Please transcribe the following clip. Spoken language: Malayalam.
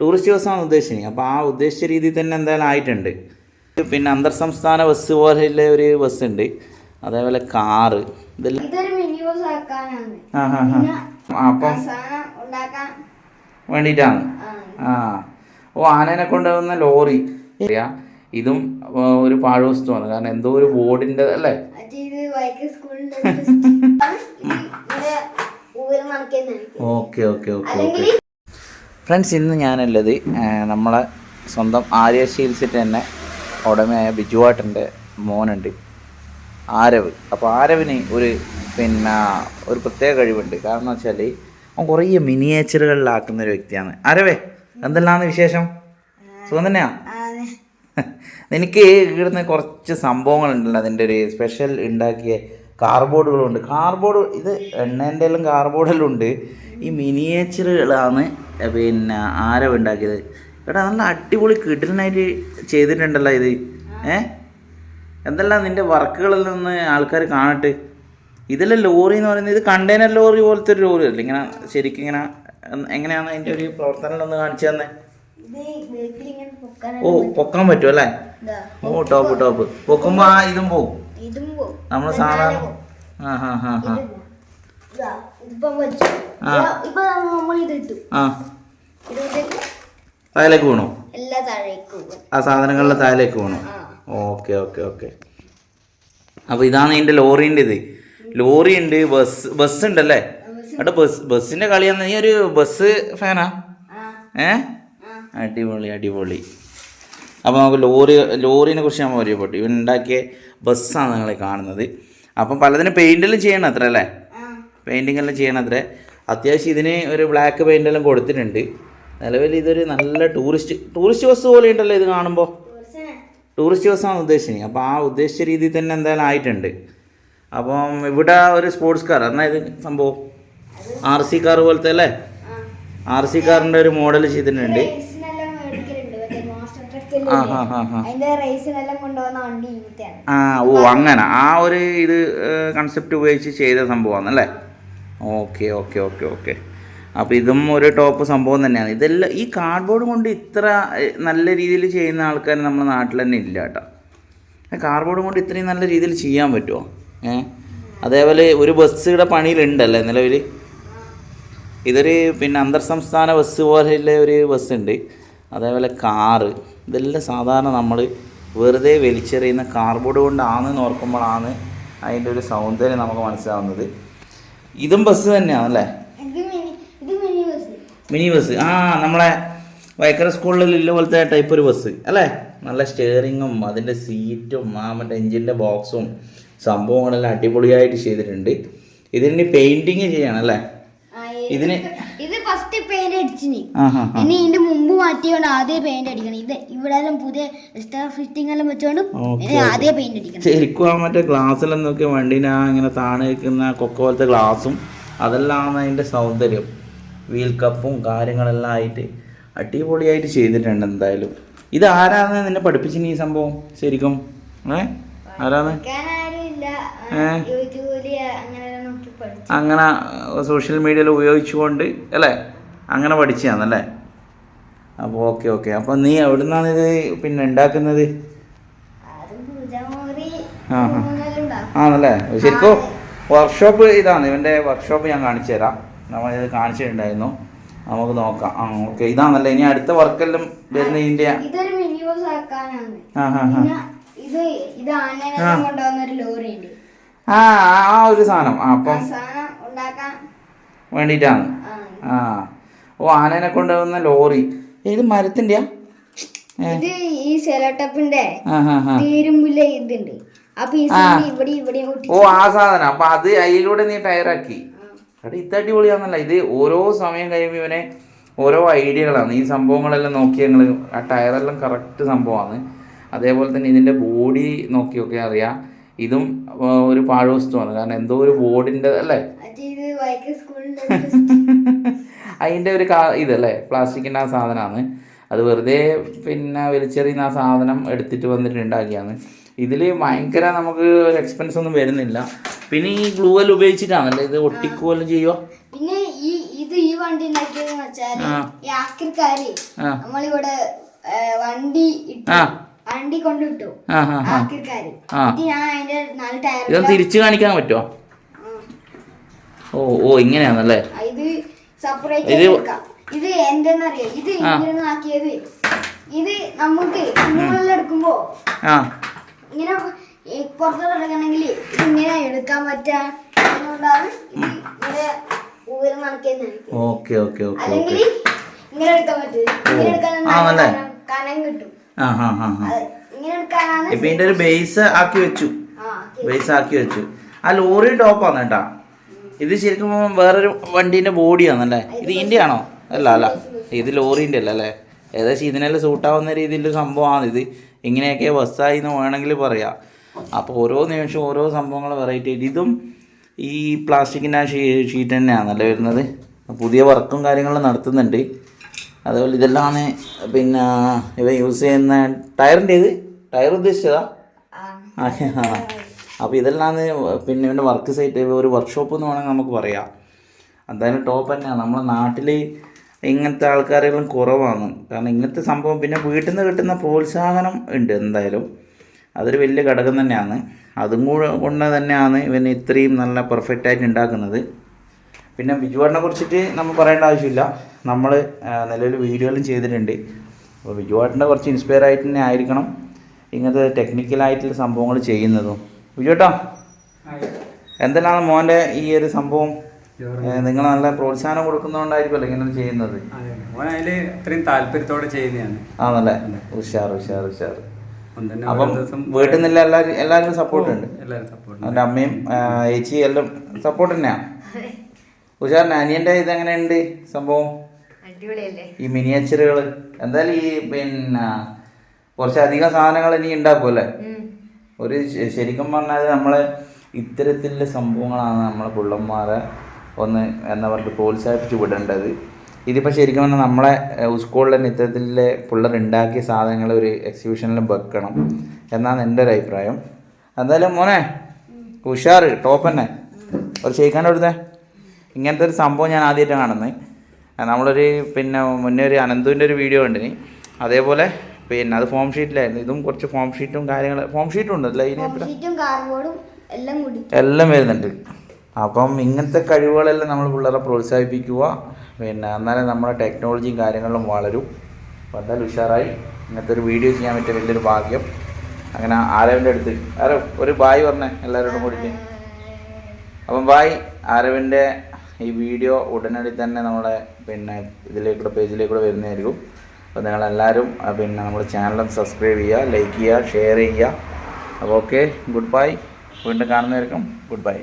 ടൂറിസ്റ്റ് ബസ്സാണ് ഉദ്ദേശിച്ചത്. അപ്പോൾ ആ ഉദ്ദേശിച്ച രീതിയിൽ തന്നെ എന്തായാലും ആയിട്ടുണ്ട്. പിന്നെ അന്തർ സംസ്ഥാന ബസ് പോലെയുള്ള ഒരു ബസ് ഉണ്ട്. അതേപോലെ കാറ് ഇതെല്ലാം ആ ഹാ ഹാ അപ്പം വേണ്ടിയിട്ടാണ്. ആ, ഓ ആനേനെ കൊണ്ടുവന്ന ലോറി. അറിയാ? ഇതും ഒരു പാഴ്വസ്തുവാണ്. കാരണം എന്തോ ഒരു ബോർഡിന്റെ അല്ലേ? Okay okay okay okay. Friends ഇന്ന് ഞാനുള്ളത് നമ്മളെ സ്വന്തം ആര്യ ശീൽസിന്റെ തന്നെ ഉടമയായ ബിജുവാട്ടന്റെ മോനുണ്ട് ആരവ്. അപ്പോൾ ആരവിന് ഒരു പിന്നെ ഒരു പ്രത്യേക കഴിവുണ്ട്. കാരണം വെച്ചാൽ അവൻ കുറേ മിനിയേച്ചറുകളിലാക്കുന്ന ഒരു വ്യക്തിയാണ്. ആരവേ എന്തെല്ലാന്ന് വിശേഷം? സുഖം തന്നെയാ? എനിക്ക് ഇവിടുന്ന് കുറച്ച് സംഭവങ്ങളുണ്ടല്ലോ അതിന്റെ ഒരു സ്പെഷ്യൽ ഉണ്ടാക്കിയ കാർബോർഡുകളുണ്ട് കാർബോർഡ് ഇത് എണ്ണേന്റെ എല്ലാം കാർബോർഡെല്ലാം ഉണ്ട് ഈ മിനിയേച്ചറുകളാണ് പിന്നെ ആരവ് ഉണ്ടാക്കിയത്. എടാ നല്ല അടിപൊളി കിടലിനായിട്ട് ചെയ്തിട്ടുണ്ടല്ലോ ഇത്. ഏ? എന്തെല്ലാം നിന്റെ വർക്കുകളിൽ നിന്ന് ആൾക്കാർ കാണട്ടെ. ഇതെല്ലാം ലോറി എന്ന് പറയുന്നത് ഇത് കണ്ടെയ്നർ ലോറി പോലത്തെ ഒരു ലോറി അല്ല? ഇങ്ങനെ ശരിക്കും ഇങ്ങനെ എങ്ങനെയാണ് അതിന്റെ ഒരു പ്രവർത്തനം ഒന്ന് കാണിച്ചു തന്നെ? ഓ പൊക്കാൻ പറ്റും അല്ലേ? ഇതാ. ഓ ടോപ്പ് ടോപ്പ്. പൊക്കുമ്പോൾ ആ ഇതും പോകും ഇതും പോവും. നമ്മൾ സാധാരണ ആ ഹാ ഹാ ഹാ താഴേക്ക് വീണു ആ സാധനങ്ങളുടെ താഴേക്ക് വീണു ഓക്കെ ഓക്കെ ഓക്കെ. അപ്പോൾ ഇതാണ് ഇതിന്റെ ലോറീന്റെ ഇത്. ലോറി ഉണ്ട് ബസ് ബസ് ഉണ്ടല്ലേ? എടാ ബസ് ബസ്സിന്റെ കളിയാന്ന് നീ ഒരു ബസ് ഫാനാ? ഏ? അടിപൊളി അടിപൊളി. അപ്പോൾ നമുക്ക് ലോറി ലോറിനെ കുറിച്ച് നമ്മൾ പരിചയപ്പെട്ടു. ഇവൻ ഉണ്ടാക്കിയ ബസ്സാണ് നിങ്ങളെ കാണുന്നത്. അപ്പം പലതിനും പെയിന്റെല്ലാം ചെയ്യണം അത്ര അല്ലേ? പെയിന്റിംഗ് എല്ലാം ചെയ്യണം അത്ര അത്യാവശ്യം ഇതിന് ഒരു ബ്ലാക്ക് പെയിന്റ് എല്ലാം കൊടുത്തിട്ടുണ്ട്. നിലവിൽ ഇതൊരു നല്ല ടൂറിസ്റ്റ് ടൂറിസ്റ്റ് ബസ് പോലെ ഉണ്ടല്ലോ ഇത് കാണുമ്പോൾ ടൂറിസ്റ്റ് ബസ്സാണ് ഉദ്ദേശിച്ചത്. അപ്പോൾ ആ ഉദ്ദേശിച്ച രീതിയിൽ തന്നെ എന്തായാലും ആയിട്ടുണ്ട്. അപ്പം ഇവിടെ ഒരു സ്പോർട്സ് കാർ എന്നാ ഇത് സംഭവം? ആർ സി കാർ പോലത്തെ അല്ലേ? ആർ സി കാറിന്റെ ഒരു മോഡൽ ചെയ്തിട്ടുണ്ട്. ആ ഓ അങ്ങനെ. ആ ഒരു ഇത് കൺസെപ്റ്റ് ഉപയോഗിച്ച് ചെയ്ത സംഭവമാണ് അല്ലേ ഓക്കെ ഓക്കെ ഓക്കെ ഓക്കെ. അപ്പോൾ ഇതും ഒരു ടോപ്പ് സംഭവം തന്നെയാണ്. ഇതെല്ലാം ഈ കാർഡ്ബോർഡ് കൊണ്ട് ഇത്ര നല്ല രീതിയിൽ ചെയ്യുന്ന ആൾക്കാർ നമ്മുടെ നാട്ടിൽ തന്നെ ഇല്ല കേട്ടോ. കാർഡ്ബോർഡ് കൊണ്ട് ഇത്രയും നല്ല രീതിയിൽ ചെയ്യാൻ പറ്റുമോ ഏ? അതേപോലെ ഒരു ബസ്സുകളുടെ പണിയിലുണ്ടല്ലേ നിലവിൽ ഇതൊരു പിന്നെ അന്തർ സംസ്ഥാന ബസ് പോലെയുള്ള ഒരു ബസ്സുണ്ട്. അതേപോലെ കാറ്. ഇതെല്ലാം സാധാരണ നമ്മൾ വെറുതെ വലിച്ചെറിയുന്ന കാർബോർഡ് കൊണ്ടാണെന്ന് ഓർക്കുമ്പോഴാണ് അതിന്റെ ഒരു സൗന്ദര്യം നമുക്ക് മനസ്സിലാവുന്നത്. ഇതും ബസ് തന്നെയാണല്ലേ? മിനി ബസ് ആ നമ്മളെ വൈക്കര സ്കൂളിൽ ഇല്ല പോലത്തെ ടൈപ്പ് ഒരു ബസ് അല്ലേ? നല്ല സ്റ്റിയറിങ്ങും അതിന്റെ സീറ്റും ആ മറ്റേ എഞ്ചിന്റെ ബോക്സും സംഭവങ്ങളെല്ലാം അടിപൊളിയായിട്ട് ചെയ്തിട്ടുണ്ട്. ഇതിന് പെയിന്റിങ് ചെയ്യണം അല്ലേ? ഇതിന് ഇത് അടിച്ചിന്. ഇനി ഇതിന്റെ മുമ്പ് മാറ്റിയോണ്ട് ആദ്യം പെയിന്റ് അടിക്കണം. ഇത് ഇവിടെ പുതിയ എക്സ്ട്രാ ഫിറ്റിംഗ് എല്ലാം വെച്ചോണ്ട് ആദ്യം പെയിന്റ് അടിക്കണം. ശരിക്കും ആ മറ്റേ ഗ്ലാസ്സിലും നോക്കി വണ്ടിനെ ഇങ്ങനെ താണു നിൽക്കുന്ന കൊക്ക പോലത്തെ ഗ്ലാസും അതെല്ലാം അതിന്റെ സൗന്ദര്യം. വീൽ കപ്പും കാര്യങ്ങളെല്ലാം ആയിട്ട് അടിപൊളിയായിട്ട് ചെയ്തിട്ടുണ്ട് എന്തായാലും. ഇത് ആരാന്ന് നിന്നെ പഠിപ്പിച്ചിന് ഈ സംഭവം ശരിക്കും? ഏ? ആരാണ്? പഠിക്കാൻ ആരും ഇല്ല ഏ? യൂട്യൂബിൽ അങ്ങനെ നോക്കി പഠിച്ചു. അങ്ങനെ സോഷ്യൽ മീഡിയയിൽ ഉപയോഗിച്ചുകൊണ്ട് അല്ലേ? അങ്ങനെ പഠിച്ചതാണല്ലേ? അപ്പോൾ ഓക്കെ ഓക്കെ അപ്പോൾ നീ എവിടുന്നാണ് ഇത് പിന്നെ ഉണ്ടാക്കുന്നത്? ആ, ആണല്ലേ? ശരിക്കും? വർക്ക്ഷോപ്പ് ഇതാണ്. ഇവന്റെ വർക്ക്ഷോപ്പ് ഞാൻ കാണിച്ചു തരാം. ഇത് കാണിച്ചിട്ടുണ്ടായിരുന്നു. നമുക്ക് നോക്കാം. ആ ഓക്കെ ഇതാണല്ലേ? ഇനി അടുത്ത വർക്കെല്ലാം വരുന്ന ഇതിന്റെ ആ ആ ഒരു സാധനം. അപ്പം വേണ്ടിയിട്ടാണ്. ആ. ഓ ആനേനെ കൊണ്ടുവന്ന ലോറി. ഇത് മരത്തിന്റെയാ ഇത് ഈ സെലോട്ടപ്പിന്റെ തീരുമ്പിലെ ഇതുണ്ട്. ഓ ആ സാധനം. അപ്പൊ അത് അതിലൂടെ നീ ടയറാക്കി. എടാ ഇത് അടിപൊളിയാന്നല്ല. ഇത് ഓരോ സമയം കഴിയുമ്പോൾ ഇവനെ ഓരോ ഐഡിയകളാണ്. ഈ സംഭവങ്ങളെല്ലാം നോക്കി ഞങ്ങൾ ആ ടയറെല്ലാം കറക്റ്റ് സംഭവമാണ് അതേപോലെ തന്നെ ഇതിന്റെ ബോഡി നോക്കിയൊക്കെ അറിയാം. ഇതും ഒരു ഒരു പാഴ്വസ്തുവാണ്. കാരണം എന്തോ ഒരു ബോർഡിന്റെ അല്ലേ? അതിന്റെ ഒരു കാ ഇതല്ലേ പ്ലാസ്റ്റിക്കിന്റെ ആ സാധനമാണ് അത് വെറുതെ പിന്നെ വലിച്ചെറിയുന്ന ആ സാധനം എടുത്തിട്ട് വന്നിട്ട് ഉണ്ടാക്കിയാണ് ഇതിൽ ഭയങ്കര നമുക്ക് ഒരു എക്സ്പെൻസ് ഒന്നും വരുന്നില്ല. പിന്നെ ഈ ഗ്ലൂ എല്ലാം ഉപയോഗിച്ചിട്ടാണല്ലേ ഇത് ഒട്ടിക്കുവല്ലോ ചെയ്യുക? പിന്നെ ഈ ഇത് ഈ വണ്ടി ഉണ്ടാക്കിയതെന്ന് വെച്ചാൽ ആ. ഈ ആക്രിക്കാര് നമ്മളിവിടെ വണ്ടി വണ്ടി കൊണ്ടിട്ടു. ആക്രിക്കാര്. ഞാൻ അതിന്റെ നാല് ടയർ ഇതൊന്ന് തിരിച്ചു കാണിക്കാൻ പറ്റുമോ ഓ ഓ ഇങ്ങനെയാണല്ലേ? ഇത് ഇത് എടുക്കാം. ഇത് എന്തെന്നറിയോ? ഇത് ആ. ഇങ്ങനെ ആക്കിയത് ഇത് നമുക്ക് കുഞ്ഞുങ്ങളിൽ എടുക്കുമ്പോ ആ. ഇങ്ങനെ ഈ പുറത്തോട്ട് എടുക്കണമെങ്കിൽ ഇത് ഇങ്ങനെ എടുക്കാൻ പറ്റാ അതുകൊണ്ടാണ് ഇത് ഇങ്ങനെ ഉയരം നടക്കുന്നത് ഓക്കെ ഓക്കെ ഓക്കെ അല്ലെങ്കിൽ ഓക്കെ. ഇങ്ങനെ എടുക്കാൻ പറ്റും. ഇങ്ങനെ എടുക്കാൻ ആ, നല്ല നല്ലേ? കനം- കനം കിട്ടും. ആ ഹാ ഹാ ഹാ അത് ഇങ്ങനെ എടുക്കാനാണ് ഇപ്പൊ ഇതിന്റെ ഒരു ബേസ് ആക്കി വെച്ചു. ബേസ് ആക്കി വെച്ചു. ആ ലോറി ടോപ്പാണ് കേട്ടാ ഇത് ശരിക്കും വേറൊരു വണ്ടീന്റെ ബോഡിയാണല്ലേ ഇത് ഇതിന്റെ ആണോ അല്ല അല്ല. ഇത് ലോറീന്റെ അല്ല? അല്ലേ ഏകദേശം ഇതിനെല്ലാം സൂട്ടാവുന്ന രീതിയിലൊരു സംഭവമാണ് ഇത്. ഇങ്ങനെയൊക്കെ ബസ്സായി എന്ന് വേണമെങ്കിൽ പറയാം. അപ്പോൾ ഓരോ നിമിഷവും ഓരോ സംഭവങ്ങൾ വെറൈറ്റി ആയിട്ട്. ഇതും ഈ പ്ലാസ്റ്റിക്കിന്റെ ആ ഷീ ഷീറ്റ് തന്നെയാണല്ലേ വരുന്നത്? പുതിയ വർക്കും കാര്യങ്ങളും നടത്തുന്നുണ്ട്. അതുപോലെ ഇതെല്ലാം പിന്നെ ഇവ യൂസ് ചെയ്യുന്ന ടയറിന്റെ ഇത് ടയർ ഉദ്ദേശിച്ചതാ? ആ. അപ്പോൾ ഇതെല്ലാം പിന്നെ ഇവന്റെ വർക്ക് സൈറ്റ് ഒരു വർക്ക്ഷോപ്പ് എന്ന് വേണമെങ്കിൽ നമുക്ക് പറയാം. എന്തായാലും ടോപ്പ് തന്നെയാണ് നമ്മുടെ നാട്ടിൽ ഇങ്ങനത്തെ ആൾക്കാരെല്ലാം കുറവാണ്. കാരണം ഇങ്ങനത്തെ സംഭവം പിന്നെ വീട്ടിൽ നിന്ന് കിട്ടുന്ന പ്രോത്സാഹനം ഉണ്ട് എന്തായാലും. അതൊരു വലിയ ഘടകം തന്നെയാണ്. അതും കൂടെ കൊണ്ട് തന്നെയാണ് ഇവൻ ഇത്രയും നല്ല പെർഫെക്റ്റ് ആയിട്ട് ഉണ്ടാക്കുന്നത്. പിന്നെ ബിജുവാടിനെ കുറിച്ചിട്ട് നമ്മൾ പറയേണ്ട ആവശ്യമില്ല. നമ്മൾ നിലവിൽ വീഡിയോകളും ചെയ്തിട്ടുണ്ട്. അപ്പോൾ ബിജുവാട്ടിന്റെ കുറച്ച് ഇൻസ്പയർ ആയിട്ട് തന്നെ ആയിരിക്കണം ഇങ്ങനത്തെ ടെക്നിക്കലായിട്ടുള്ള സംഭവങ്ങൾ ചെയ്യുന്നതും. ബിജുവേട്ടാ എന്തെല്ലാം മോന്റെ ഈ ഒരു സംഭവം? നിങ്ങൾ നല്ല പ്രോത്സാഹനം കൊടുക്കുന്നതുകൊണ്ടായിരിക്കുമല്ലോ ഇങ്ങനെ ചെയ്യുന്നത്? മോൻ അത്രയും താല്പര്യത്തോടെ ചെയ്യുന്നതാണ്. ആണല്ലേ? ഉഷാർ ഉഷാർ ഉഷാർ അപ്പം വീട്ടിൽ നിന്ന് എല്ലാവരും എല്ലാവരും സപ്പോർട്ട് ഉണ്ട്? അവന്റെ അമ്മയും ഏച്ചി ചേച്ചി എല്ലാം സപ്പോർട്ട് തന്നെയാണ് ഉഷാറിന് അനിയന്റെ ഇതെങ്ങനെയുണ്ട് സംഭവം? അടിപൊളിയല്ലേ? ഈ മിനിയേച്ചറുകൾ എന്തായാലും ഈ പിന്നെ കുറച്ചധികം സാധനങ്ങൾ ഇനി ഉണ്ടാക്കുമല്ലേ? ഒരു ശരിക്കും പറഞ്ഞാൽ നമ്മളെ ഇത്തരത്തിലുള്ള സംഭവങ്ങളാണ് നമ്മളെ പിള്ളന്മാരെ ഒന്ന് എന്താ പറയുക പ്രോത്സാഹിപ്പിച്ച് വിടേണ്ടത്. ഇതിപ്പോൾ ശരിക്കും പറഞ്ഞാൽ നമ്മളെ സ്കൂളിൽ തന്നെ ഇത്തരത്തിലെ പിള്ളേർ ഉണ്ടാക്കിയ സാധനങ്ങൾ ഒരു എക്സിബിഷനിൽ വെക്കണം എന്നാണ് എന്റെ ഒരു അഭിപ്രായം. എന്തായാലും മോനെ ഉഷാർ ടോപ്പ് തന്നെ. ഒരു ഷെയ്ക്കാൻ കൊടുത്തേ ഇങ്ങനത്തെ ഒരു സംഭവം ഞാൻ ആദ്യമായിട്ടാണ് കാണുന്നത്. നമ്മളൊരു പിന്നെ മുന്നേ ഒരു അനന്തുവിന്റെ ഒരു വീഡിയോ കണ്ടിന്. അതേപോലെ പിന്നെ അത് ഫോം ഷീറ്റിലായിരുന്നു ഇതും കുറച്ച് ഫോം ഷീറ്റും കാര്യങ്ങൾ ഫോം ഷീറ്റും ഉണ്ട്? അല്ലേ കാർബോർഡും എല്ലാം വരുന്നുണ്ട്. അപ്പം ഇങ്ങനത്തെ കഴിവുകളെല്ലാം നമ്മൾ പിള്ളേരെ പ്രോത്സാഹിപ്പിക്കുക. പിന്നെ എന്നാലേ നമ്മുടെ ടെക്നോളജിയും കാര്യങ്ങളും വളരും. അപ്പോൾ എന്തായാലും ഉഷാറായി. ഇങ്ങനത്തെ ഒരു വീഡിയോ ചെയ്യാൻ പറ്റിയ വലിയൊരു ഭാഗ്യം. അങ്ങനെ ആരവിന്റെ അടുത്ത്. ആരോ ഒരു ബായ് പറഞ്ഞേ എല്ലാവരോടും കൂടിയിട്ട്. അപ്പം ബായ് ആരവിന്റെ ഈ വീഡിയോ ഉടനടി തന്നെ നമ്മുടെ പിന്നെ ഇതിലേക്കൂടെ പേജിലേക്കൂടെ വരുന്നതായിരിക്കും. അപ്പോൾ നിങ്ങളെല്ലാവരും പിന്നെ നമ്മുടെ ചാനലും സബ്സ്ക്രൈബ് ചെയ്യുക ലൈക്ക് ചെയ്യുക ഷെയർ ചെയ്യുക. അപ്പോൾ ഓക്കെ ഗുഡ് ബൈ വീണ്ടും കാണുന്നതായിരിക്കും ഗുഡ് ബൈ